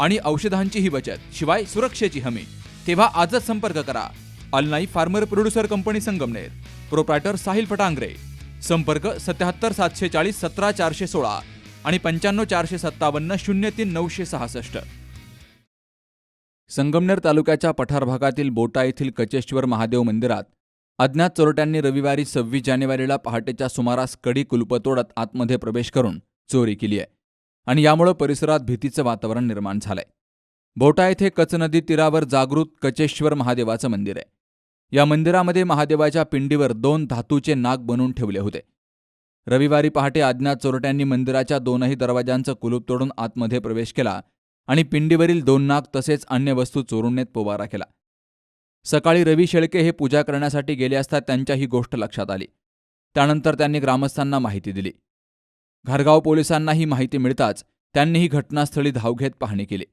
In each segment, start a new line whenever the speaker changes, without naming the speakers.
आणि औषधांचीही बचत शिवाय सुरक्षेची हमी. तेव्हा आजच संपर्क करा. Alnai farmer producer company Sangamner. Proprietor Sahil Fatangare. संपर्क सत्याहत्तर सातशे चाळीस सतरा चारशे सोळा आणि पंच्याण्णव चारशे सत्तावन्न शून्य तीन नऊशे सहासष्ट. संगमनेर तालुक्याच्या पठार भागातील बोटा येथील कचेश्वर महादेव मंदिरात अज्ञात चोरट्यांनी रविवारी सव्वीस जानेवारीला पहाटेच्या सुमारास कडी कुलपतोडत आतमध्ये प्रवेश करून चोरी केली आहे. आणि यामुळं परिसरात भीतीचं वातावरण निर्माण झालंय. बोटा येथे कच नदी तीरावर जागृत कचेश्वर महादेवाचं मंदिर आहे. या मंदिरामध्ये महादेवाच्या पिंडीवर दोन धातूचे नाग बनवून ठेवले होते. रविवारी पहाटे अज्ञात चोरट्यांनी मंदिराच्या दोनही दरवाजांचं कुलूप तोडून आतमध्ये प्रवेश केला आणि पिंडीवरील दोन नाग तसेच अन्य वस्तू चोरून नेत पोबारा केला. सकाळी रवी शेळके हे पूजा करण्यासाठी गेले असता त्यांच्या ही गोष्ट लक्षात आली. त्यानंतर त्यांनी ग्रामस्थांना माहिती दिली. घरगाव पोलिसांना ही माहिती मिळताच त्यांनीही घटनास्थळी धाव घेत पाहणी केली.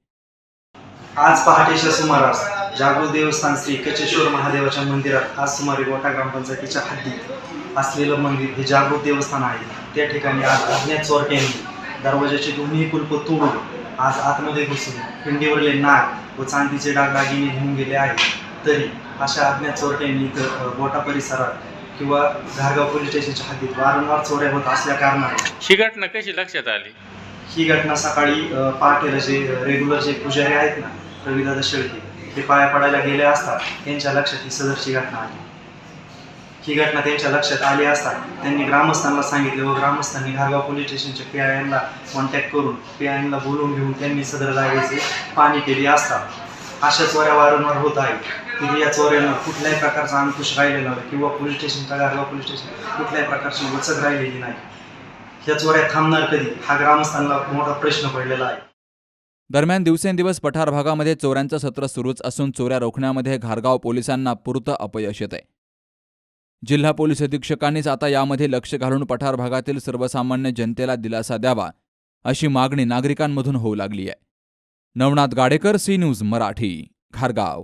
आज पहाटेच्या सुमारास जागृत देवस्थान श्री कचेश्वर महादेवाच्या मंदिरात आज सुमारे गोटा ग्रामपंचायतीच्या हद्दीत असलेलं मंदिर हे जागृत देवस्थान आहे. त्या ठिकाणी आज अज्ञात चोरट्यांनी दरवाजाचे दोन्ही कुलप तोडून आज आतमध्ये घुसून पिंडीवरले नाग व चांदीचे डागदागिने घेऊन गेले आहेत. तरी अशा अज्ञात चोरट्यांनी इथं गोटा परिसरात किंवा घारगाव पोलीस स्टेशनच्या हद्दीत वारंवार चोऱ्या होत असल्या कारणाने
ही घटना कशी लक्षात आली?
ही घटना सकाळी अ, पहाटेला जे रेग्युलर जे पुजारी आहेत ना रविदादा शेळके ते पाया पडायला गेले असता त्यांच्या लक्षात ही सदरची घटना आली. ही घटना त्यांच्या लक्षात आली असता त्यांनी ग्रामस्थांना सांगितले व ग्रामस्थांनी घारगाव पोलीस स्टेशनच्या पी आय एनला कॉन्टॅक्ट करून पी आय एनला बोलवून घेऊन त्यांनी सदर जागेचे पाणी केली असता. अशा चोऱ्या वारंवार होत आहेत. तरी या चोऱ्यांना कुठल्याही प्रकारचा अंकुश राहिलेला नाही किंवा पोलीस स्टेशन घारगाव पोलीस स्टेशन कुठल्याही प्रकारची वचक राहिलेली नाही. ह्या चोऱ्या थांबणार कधी? हा ग्रामस्थांना मोठा प्रश्न पडलेला आहे.
दरम्यान दिवसेंदिवस पठार भागामध्ये चोऱ्यांचं सत्र सुरूच असून चोऱ्या रोखण्यामध्ये घारगाव पोलिसांना पुरतं अपयश येत आहे जिल्हा पोलीस अधीक्षकांनीच आता यामध्ये लक्ष घालून पठार भागातील सर्वसामान्य जनतेला दिलासा द्यावा अशी मागणी नागरिकांमधून होऊ लागली आहे. Navnath Gadekar C news Marathi घारगाव.